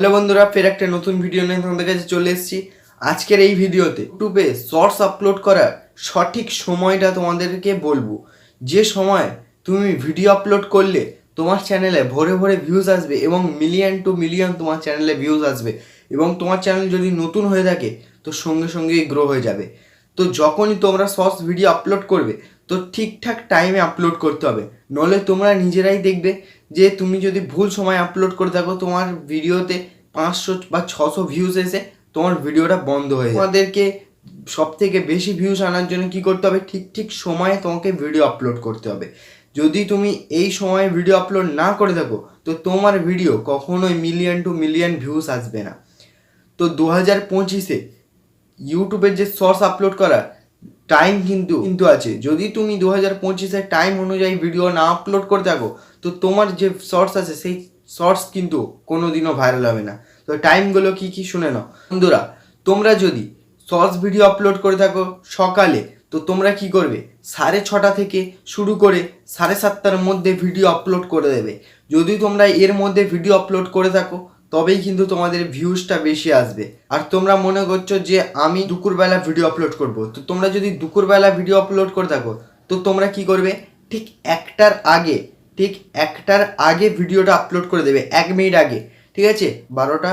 Hello বন্ধুরা, ফের একটা নতুন ভিডিও নিয়ে তোমাদের কাছে চলে এসেছি। আজকের এই ভিডিওতে ইউটিউবে শর্টস আপলোড করার সঠিক সময়টা তোমাদেরকে বলব। যে সময় তুমি ভিডিও আপলোড করলে তোমার চ্যানেলে ভরে ভরে ভিউজ আসবে এবং মিলিয়ন টু মিলিয়ন তোমার চ্যানেলে ভিউজ আসবে এবং তোমার চ্যানেল যদি নতুন হয়ে থাকে, তো সঙ্গে সঙ্গেই গ্রো হয়ে যাবে। তো যখনই তোমরা শর্টস ভিডিও আপলোড করবে, তো ঠিকঠাক টাইমে আপলোড করতে হবে। নলে তোমরা নিজেরাই দেখবে যে তুমি যদি ভুল সময় আপলোড করে থাকো, তোমার ভিডিওতে পাঁচশো বা ছশো ভিউজ এসে তোমার ভিডিওটা বন্ধ হয়ে তোমাদেরকে সব থেকে বেশি ভিউজ আনার জন্য কি করতে হবে? ঠিক ঠিক সময়ে তোমাকে ভিডিও আপলোড করতে হবে। যদি তুমি এই সময়ে ভিডিও আপলোড না করে থাকো, তো তোমার ভিডিও কখনোই মিলিয়ন টু মিলিয়ন ভিউজ আসবে না। তো দু হাজার পঁচিশে ইউটিউবের যে শর্টস আপলোড করার টাইম কিন্তু কিন্তু আছে। যদি তুমি দু হাজার পঁচিশের টাইম অনুযায়ী ভিডিও না আপলোড করে থাকো, তো তোমার যে শর্টস আছে, সেই শর্টস কিন্তু কোনো দিনও ভাইরাল হবে না। তো টাইমগুলো কি কি শুনে নাও। বন্ধুরা, তোমরা যদি শর্টস ভিডিও আপলোড করে থাকো সকালে, তো তোমরা কি করবে? সাড়ে ছটা থেকে শুরু করে সাড়ে সাতটার মধ্যে ভিডিও আপলোড করে দেবে। যদি তোমরা এর মধ্যে ভিডিও আপলোড করে থাকো তবেই কিন্তু তোমাদের ভিউজটা বেশি আসবে। আর তোমরা মনে করছ যে আমি দুপুরবেলা ভিডিও আপলোড করব। তো তোমরা যদি দুপুরবেলা ভিডিও আপলোড করে থাকো, তো তোমরা কি করবে? ঠিক একটার আগে, ঠিক একটার আগে ভিডিওটা আপলোড করে দেবে, এক মিনিট আগে। ঠিক আছে? বারোটা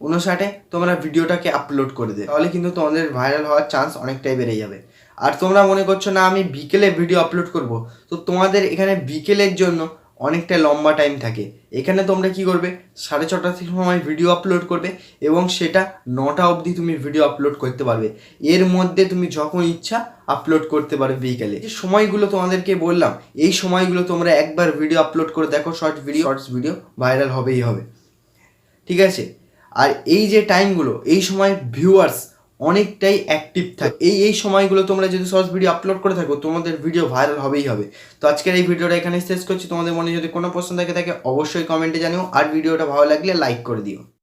উনষাটে তোমরা ভিডিওটাকে আপলোড করে দেবে। তাহলে কিন্তু তোমাদের ভাইরাল হওয়ার চান্স অনেকটাই বেড়ে যাবে। আর তোমরা মনে করছ না আমি বিকেলে ভিডিও আপলোড করব? তো তোমাদের এখানে বিকেলের জন্য অনেকটা লম্বা টাইম থাকে। এখানে তোমরা কি করবে? সাড়ে ছটা সময় ভিডিও আপলোড করবে এবং সেটা নটা অবধি তুমি ভিডিও আপলোড করতে পারবে। এর মধ্যে তুমি যখন ইচ্ছা আপলোড করতে পারবে বিকেলে। যে সময়গুলো তোমাদেরকে বললাম, এই সময়গুলো তোমরা একবার ভিডিও আপলোড করে দেখো short video shorts video viral হবেই হবে। ঠিক আছে? আর এই যে টাইমগুলো এই সময় ভিউয়ার্স অনেকটাই অ্যাক্টিভ থাকে। এই এই সময়গুলো তোমরা যদি শর্টস ভিডিও আপলোড করে থাকো তোমাদের ভিডিও ভাইরাল হবেই হবে। তো আজকের এই ভিডিওটা এখানে শেষ করছি। তোমাদের মনে যদি কোনো প্রশ্ন থাকে থাকে অবশ্যই কমেন্টে জানিও। আর ভিডিওটা ভালো লাগলে লাইক করে দিও।